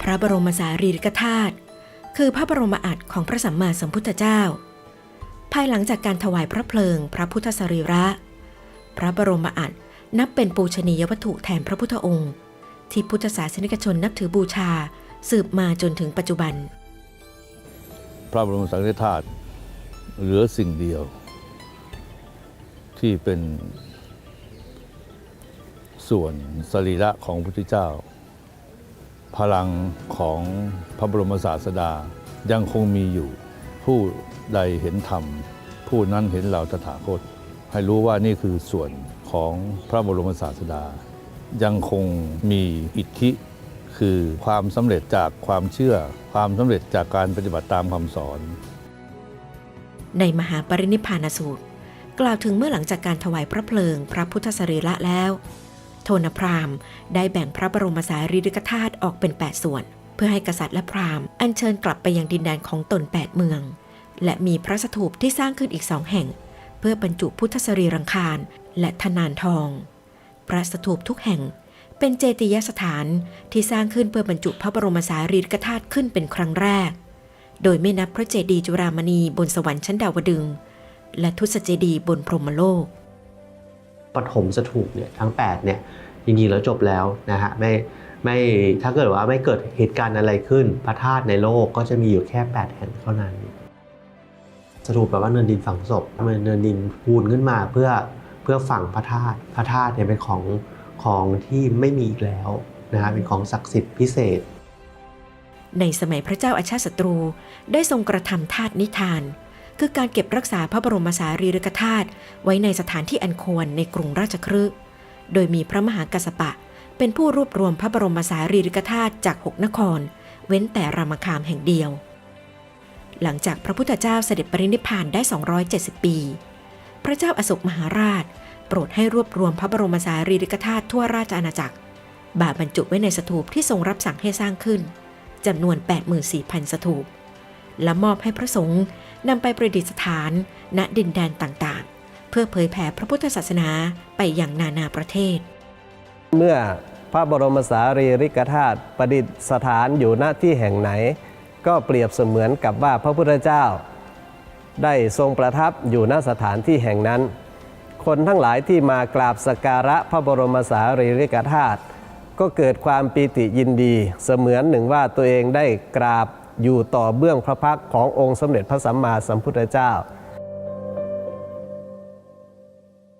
พระบรมสารีริกธาตุคือพระบรมอัฐของพระสัมมาสัมพุทธเจ้า ภายหลังจากการถวายพระเพลิงพระพุทธสรีระ พระบรมอัฐนับเป็นปูชนียวัตถุแทนพระพุทธองค์ ที่พุทธศาสนิกชนนับถือบูชาสืบมาจนถึงปัจจุบัน พระบรมสารีริกธาตุเหลือสิ่งเดียว ที่เป็นส่วนสรีระของพระพุทธเจ้า พลังของพระบรมศาสดายังคงมีอยู่ ผู้ใดเห็นธรรม ผู้นั้นเห็นเราตถาคต ให้รู้ว่านี่คือส่วนของพระบรมศาสดา ยังคงมีอิทธิคือความสำเร็จจากความเชื่อ ความสำเร็จจากการปฏิบัติตามคำสอน ในมหาปรินิพพานสูตร กล่าวถึงเมื่อหลังจากการถวายพระเพลิง พระพุทธสรีระแล้ว ทนพราหมณ์ ได้แบ่งพระบรมสารีริกธาตุออกเป็น 8 ส่วน เพื่อให้กษัตริย์และพราหมณ์ อัญเชิญกลับไปยังดินแดนของตน 8 เมือง และมีพระสถูปที่สร้างขึ้นอีกสองแห่ง เพื่อบรรจุพุทธสรีรังคารและธนานทอง พระสถูปทุกแห่งเป็นเจติยสถานที่สร้างขึ้นเพื่อบรรจุพระบรมสารีริกธาตุขึ้นเป็นครั้งแรก โดยไม่นับพระเจดีย์จุฬามณีบนสวรรค์ชั้นดาวดึง และทุสเจดีย์บนพรหมโลก ปฐมสถูปเนี่ยทั้ง8เนี่ยจริงๆแล้วจบแล้วนะฮะไม่ไม่ถ้าเกิดว่าไม่เกิดเหตุการณ์อะไรขึ้น พระธาตุในโลกก็จะมีอยู่แค่ 8 แห่งเท่านั้นสถูปแปลว่าเนินดินฝังศพมันเนินดินปูนขึ้นมาเพื่อเพื่อฝังพระธาตุพระธาตุเนี่ยเป็นของของที่ไม่มีอีกแล้วนะฮะเป็นของศักดิ์สิทธิ์พิเศษ ในสมัยพระเจ้าอาชาติศัตรูได้ทรงกระทำธาตุนิทาน คือการเก็บรักษาพระบรมสารีริกธาตุไว้ในสถานที่อันควรในกรุงราชคฤห์โดยมีพระมหากัสสปะ เป็นผู้รวบรวมพระบรมสารีริกธาตุจากหกนคร เว้นแต่รามคามแห่งเดียว หลังจากพระพุทธเจ้าเสด็จปรินิพพานได้ 270 ปี พระเจ้าอโศกมหาราช โปรดให้รวบรวมพระบรมสารีริกธาตุทั่วราชอาณาจักร บาบรรจุไว้ในสถูปที่ทรงรับสั่งให้สร้างขึ้นจำนวน 84,000 สถูป และมอบให้พระสงฆ์ นำไปประดิษฐาน ณดินแดนต่างๆ เพื่อเผยแผ่พระพุทธศาสนาไปอย่างนานาประเทศ เมื่อพระบรมสารีริกธาตุประดิษฐานอยู่ณที่แห่งไหน ก็เปรียบเสมือนกับว่าพระพุทธเจ้า ได้ทรงประทับอยู่ณสถานที่แห่งนั้น คนทั้งหลายที่มากราบสกการะพระบรมสารีริกธาตุก็เกิดความปีติยินดี เสมือนหนึ่งว่าตัวเองได้กราบ อยู่ต่อเบื้องพระพักขององค์สมเด็จพระสัมมาสัมพุทธเจ้า